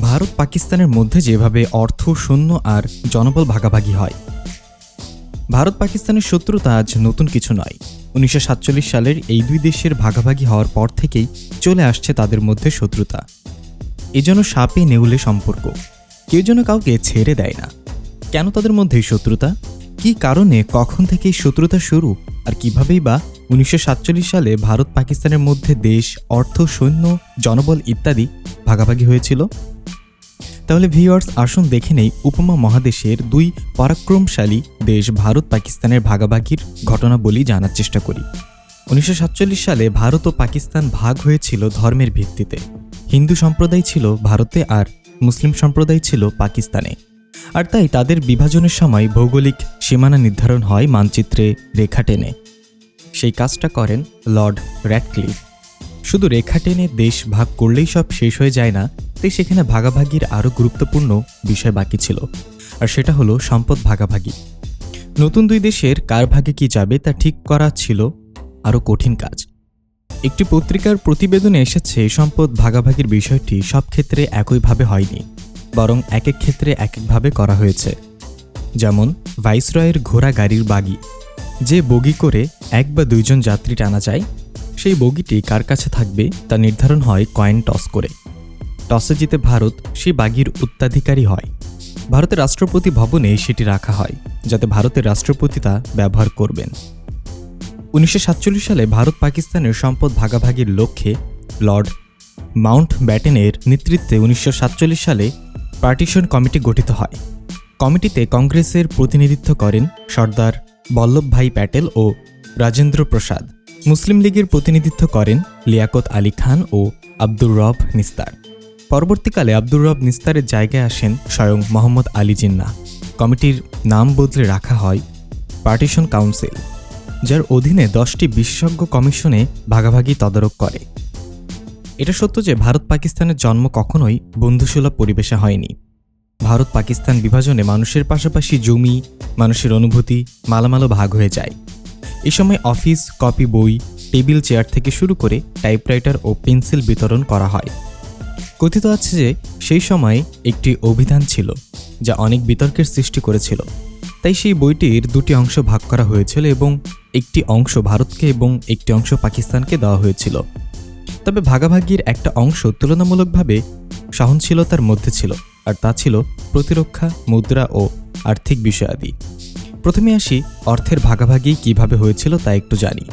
ভারত পাকিস্তানের মধ্যে যেভাবে অর্থ শূন্য আর জনবল ভাগাভাগি হয়, ভারত পাকিস্তানের শত্রুতা আজ নতুন কিছু নয়। উনিশশো সালের এই দুই দেশের ভাগাভাগি হওয়ার পর থেকেই চলে আসছে তাদের মধ্যে শত্রুতা। এজন্য সাপে নেউলে সম্পর্ক। কেউ যেন কাউকে ছেড়ে দেয় না। কেন তাদের মধ্যে শত্রুতা? কি কারণে কখন থেকে শত্রুতা শুরু? আর কিভাবেই বা উনিশশো সাতচল্লিশ সালে ভারত পাকিস্তানের মধ্যে দেশ, অর্থ, সৈন্য, জনবল ইত্যাদি ভাগাভাগি হয়েছিল। তাহলে ভিওয়ার্স আসুন দেখে নেই উপমা মহাদেশের দুই পরাক্রমশালী দেশ ভারত, পাকিস্তানের ভাগাভাগির ঘটনাবলী জানার চেষ্টা করি। উনিশশো সাতচল্লিশ সালে ভারত ও পাকিস্তান ভাগ হয়েছিল ধর্মের ভিত্তিতে। হিন্দু সম্প্রদায় ছিল ভারতে আর মুসলিম সম্প্রদায় ছিল পাকিস্তানে। আর তাই তাদের বিভাজনের সময় ভৌগোলিক সীমানা নির্ধারণ হয় মানচিত্রে রেখা টেনে। সেই কাজটা করেন লর্ড র্যাডক্লিফ। শুধু রেখা টেনে দেশ ভাগ করলেই সব শেষ হয়ে যায় না, তাই সেখানে ভাগাভাগির আরও গুরুত্বপূর্ণ বিষয় বাকি ছিল, আর সেটা হলো সম্পদ ভাগাভাগি। নতুন দুই দেশের কার ভাগে কি যাবে তা ঠিক করা ছিল আরও কঠিন কাজ। একটি পত্রিকার প্রতিবেদনে এসেছে, সম্পদ ভাগাভাগির বিষয়টি সব ক্ষেত্রে একইভাবে হয়নি, বরং এক এক ক্ষেত্রে এক একভাবে করা হয়েছে। যেমন ভাইসরয়ের ঘোড়া গাড়ির বাগি যে বগি করে এক বা দুইজন যাত্রী টানা যায়, সেই বগিটি কার কাছে থাকবে তা নির্ধারণ হয় কয়েন টস করে। টসে জিতে ভারত সেই বাগির উত্তরাধিকারী হয়। ভারতের রাষ্ট্রপতি ভবনে সেটি রাখা হয়, যাতে ভারতের রাষ্ট্রপতি তা ব্যবহার করবেন। উনিশশো সাতচল্লিশ সালে ভারত পাকিস্তানের সম্পদ ভাগাভাগির লক্ষ্যে লর্ড মাউন্ট ব্যাটেনের নেতৃত্বে উনিশশো সাতচল্লিশ সালে পার্টিশন কমিটি গঠিত হয়। কমিটিতে কংগ্রেসের প্রতিনিধিত্ব করেন সর্দার বল্লভভাই প্যাটেল ও রাজেন্দ্র প্রসাদ। মুসলিম লীগের প্রতিনিধিত্ব করেন লিয়াকত আলী খান ও আব্দুর রব নিস্তার। পরবর্তীকালে আব্দুর রব নিস্তারের জায়গায় আসেন স্বয়ং মোহাম্মদ আলী জিন্না কমিটির নাম বদলে রাখা হয় পার্টিশন কাউন্সিল, যার অধীনে দশটি বিশেষজ্ঞ কমিশনে ভাগাভাগি তদারক করে। এটা সত্য যে ভারত পাকিস্তানের জন্ম কখনোই বন্ধুসুলভ পরিবেশে হয়নি। ভারত পাকিস্তান বিভাজনে মানুষের পাশাপাশি জমি, মানুষের অনুভূতি মালামালও ভাগ হয়ে যায়। এ সময় অফিস, কপি বই, টেবিল চেয়ার থেকে শুরু করে টাইপরাইটার ও পেন্সিল বিতরণ করা হয়। কথিত আছে যে সেই সময়ে একটি অভিধান ছিল, যা অনেক বিতর্কের সৃষ্টি করেছিল। তাই সেই বইটির দুটি অংশ ভাগ করা হয়েছিল এবং একটি অংশ ভারতকে এবং একটি অংশ পাকিস্তানকে দেওয়া হয়েছিল। তবে ভাগাভাগির একটা অংশ তুলনামূলকভাবে সহনশীলতার মধ্যে ছিল। আর তা ছিল প্রতিরক্ষা, মুদ্রা ও আর্থিক বিষয়াদি। প্রথমে আসি অর্থের ভাগাভাগি কীভাবে হয়েছিল তা একটু জানি।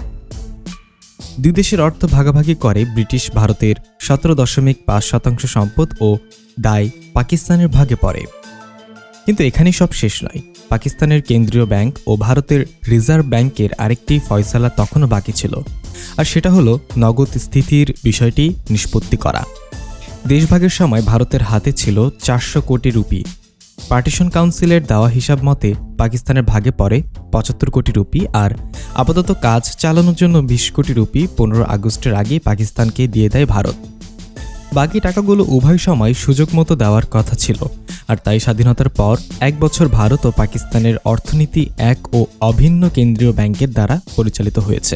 দুই দেশের অর্থ ভাগাভাগি করে ব্রিটিশ, ভারতের সতেরো দশমিক পাঁচ শতাংশ সম্পদ ও দায় পাকিস্তানের ভাগে পড়ে। কিন্তু এখানেই সব শেষ নয়। পাকিস্তানের কেন্দ্রীয় ব্যাংক ও ভারতের রিজার্ভ ব্যাংকের আরেকটি ফয়সালা তখনও বাকি ছিল। আর সেটা হলো নগদ স্থিতির বিষয়টি নিষ্পত্তি করা। দেশভাগের সময় ভারতের হাতে ছিল চারশো কোটি রুপি। পার্টিশন কাউন্সিলের দেওয়া হিসাব মতে পাকিস্তানের ভাগে পড়ে পঁচাত্তর কোটি রুপি আর আপাতত কাজ চালানোর জন্য বিশ কোটি রুপি পনেরো আগস্টের আগে পাকিস্তানকে দিয়ে দেয় ভারত। বাকি টাকাগুলো উভয় সময় সুযোগ মতো দেওয়ার কথা ছিল আর তাই স্বাধীনতার পর এক বছর ভারত ও পাকিস্তানের অর্থনীতি এক ও অভিন্ন কেন্দ্রীয় ব্যাংকের দ্বারা পরিচালিত হয়েছে।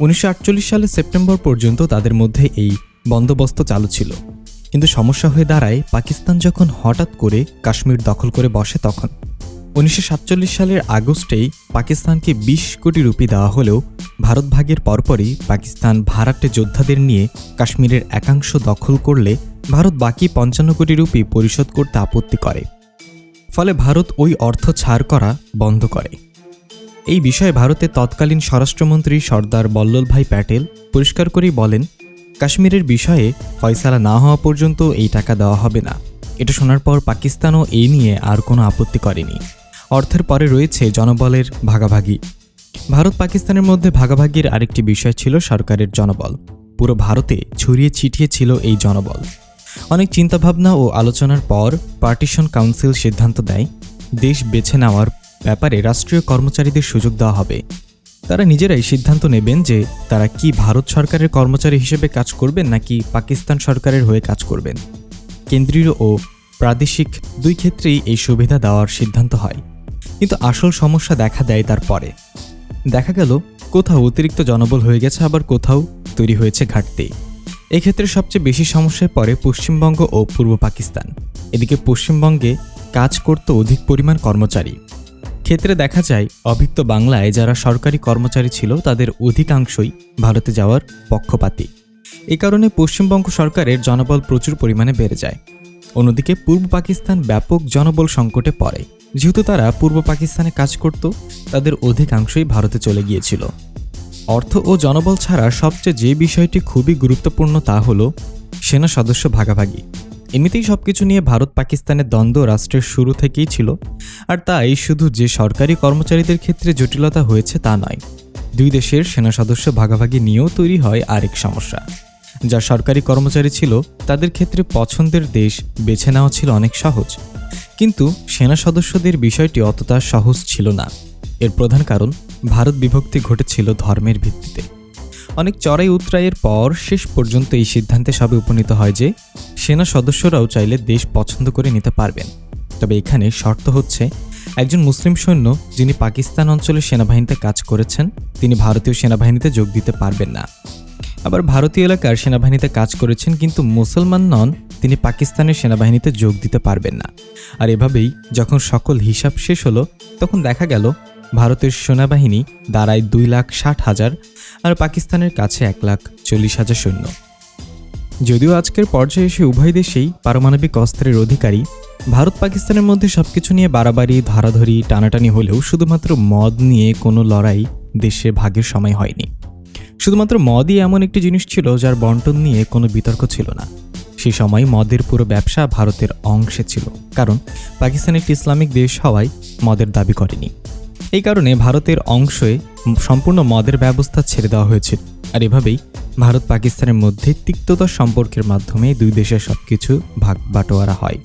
উনিশশো সালের সেপ্টেম্বর পর্যন্ত তাদের মধ্যে এই বন্দোবস্ত চালু ছিল। কিন্তু সমস্যা হয়ে দাঁড়ায় পাকিস্তান যখন হঠাৎ করে কাশ্মীর দখল করে বসে তখন। উনিশশো সাতচল্লিশ সালের আগস্টেই পাকিস্তানকে ২০ কোটি রুপি দেওয়া হলেও ভারত ভাগের পরপরই পাকিস্তান ভাড়াটে যোদ্ধাদের নিয়ে কাশ্মীরের একাংশ দখল করলে ভারত বাকি পঞ্চান্ন কোটি রুপি পরিশোধ করতে আপত্তি করে। ফলে ভারত ওই অর্থ ছাড় করা বন্ধ করে। এই বিষয়ে ভারতের তৎকালীন স্বরাষ্ট্রমন্ত্রী সর্দার বল্লভভাই প্যাটেল পরিষ্কার করেই বলেন কাশ্মীরের বিষয়ে ফয়সালা না হওয়া পর্যন্ত এই টাকা দেওয়া হবে না। এটা শোনার পর পাকিস্তানও এই নিয়ে আর কোনো আপত্তি করেনি। অর্থের পরে রয়েছে জনবলের ভাগাভাগি। ভারত পাকিস্তানের মধ্যে ভাগাভাগির আরেকটি বিষয় ছিল সরকারের জনবল। পুরো ভারতে ছড়িয়ে ছিটিয়ে ছিল এই জনবল। অনেক চিন্তাভাবনা ও আলোচনার পর পার্টিশন কাউন্সিল সিদ্ধান্ত দেয়, দেশ বেছে নেওয়ার ব্যাপারে রাষ্ট্রীয় কর্মচারীদের সুযোগ দেওয়া হবে। তারা নিজেরাই সিদ্ধান্ত নেবেন যে তারা কি ভারত সরকারের কর্মচারী হিসেবে কাজ করবেন নাকি পাকিস্তান সরকারের হয়ে কাজ করবেন। কেন্দ্রীয় ও প্রাদেশিক দুই ক্ষেত্রেই এই সুবিধা দেওয়ার সিদ্ধান্ত হয়। কিন্তু আসল সমস্যা দেখা দেয় তারপরে। দেখা গেল, কোথাও অতিরিক্ত জনবল হয়ে গেছে, আবার কোথাও তৈরি হয়েছে ঘাটতি। এক্ষেত্রে সবচেয়ে বেশি সমস্যায় পড়ে পশ্চিমবঙ্গ ও পূর্ব পাকিস্তান। এদিকে পশ্চিমবঙ্গে কাজ করত অধিক পরিমাণ কর্মচারী। ক্ষেত্রে দেখা যায় অভিজ্ঞ বাংলায় যারা সরকারি কর্মচারী ছিল, তাদের অধিকাংশই ভারতে যাওয়ার পক্ষপাতী। এ কারণে পশ্চিমবঙ্গ সরকারের জনবল প্রচুর পরিমাণে বেড়ে যায়। অন্যদিকে পূর্ব পাকিস্তান ব্যাপক জনবল সংকটে পড়ে। যেহেতু তারা পূর্ব পাকিস্তানে কাজ করত, তাদের অধিকাংশই ভারতে চলে গিয়েছিল। অর্থ ও জনবল ছাড়া সবচেয়ে যে বিষয়টি খুবই গুরুত্বপূর্ণ তা হল, সেনা সদস্য ভাগাভাগি। এমনিতেই সব কিছু নিয়ে ভারত পাকিস্তানের দ্বন্দ্ব রাষ্ট্রের শুরু থেকেই ছিল। আর তাই শুধু যে সরকারি কর্মচারীদের ক্ষেত্রে জটিলতা হয়েছে তা নয়, দুই দেশের সেনা সদস্য ভাগাভাগি নিয়েও তৈরি হয় আরেক সমস্যা। যা সরকারি কর্মচারী ছিল, তাদের ক্ষেত্রে পছন্দের দেশ বেছে নেওয়া ছিল অনেক সহজ। কিন্তু সেনা সদস্যদের বিষয়টি অতটা সহজ ছিল না। এর প্রধান কারণ, ভারত বিভক্তি ঘটেছিল ধর্মের ভিত্তিতে। অনেক চড়াই উতরাইয়ের পর শেষ পর্যন্ত এই সিদ্ধান্তে সবে উপনীত হয় যে সেনা সদস্যরাও চাইলে দেশ পছন্দ করে নিতে পারবেন। তবে এখানে শর্ত হচ্ছে, একজন মুসলিম সৈন্য যিনি পাকিস্তান অঞ্চলের সেনাবাহিনীতে কাজ করেছেন, তিনি ভারতীয় সেনাবাহিনীতে যোগ দিতে পারবেন না। আবার ভারতীয় এলাকার সেনাবাহিনীতে কাজ করেছেন কিন্তু মুসলমান নন, তিনি পাকিস্তানের সেনাবাহিনীতে যোগ দিতে পারবেন না। আর এভাবেই যখন সকল হিসাব শেষ হলো, তখন দেখা গেল ভারতের সেনাবাহিনী দাঁড়ায় দুই লাখ ষাট হাজার আর পাকিস্তানের কাছে এক লাখ চল্লিশ হাজার সৈন্য। যদিও আজকের পর্যায়ে এসে উভয় দেশেই পারমাণবিক অস্ত্রের অধিকারী, ভারত পাকিস্তানের মধ্যে সবকিছু নিয়ে বাড়াবাড়ি, ধরাধরি, টানাটানি হলেও শুধুমাত্র মদ নিয়ে কোনো লড়াই দেশে ভাগের সময় হয়নি। শুধুমাত্র মদই এমন একটি জিনিস ছিল যার বন্টন নিয়ে কোনো বিতর্ক ছিল না। সেই সময় মদের পুরো ব্যবসা ভারতের অংশে ছিল, কারণ পাকিস্তান একটি ইসলামিক দেশ হওয়ায় মদের দাবি করেনি। এই কারণে ভারতের অংশে সম্পূর্ণ মদের ব্যবস্থা ছেড়ে দেওয়া হয়েছিল আর এভাবেই ভারত পাকিস্তানের মধ্যে তিক্ততার সম্পর্কের মাধ্যমে দুই দেশের সবকিছু ভাগ বাটোয়ারা হয়।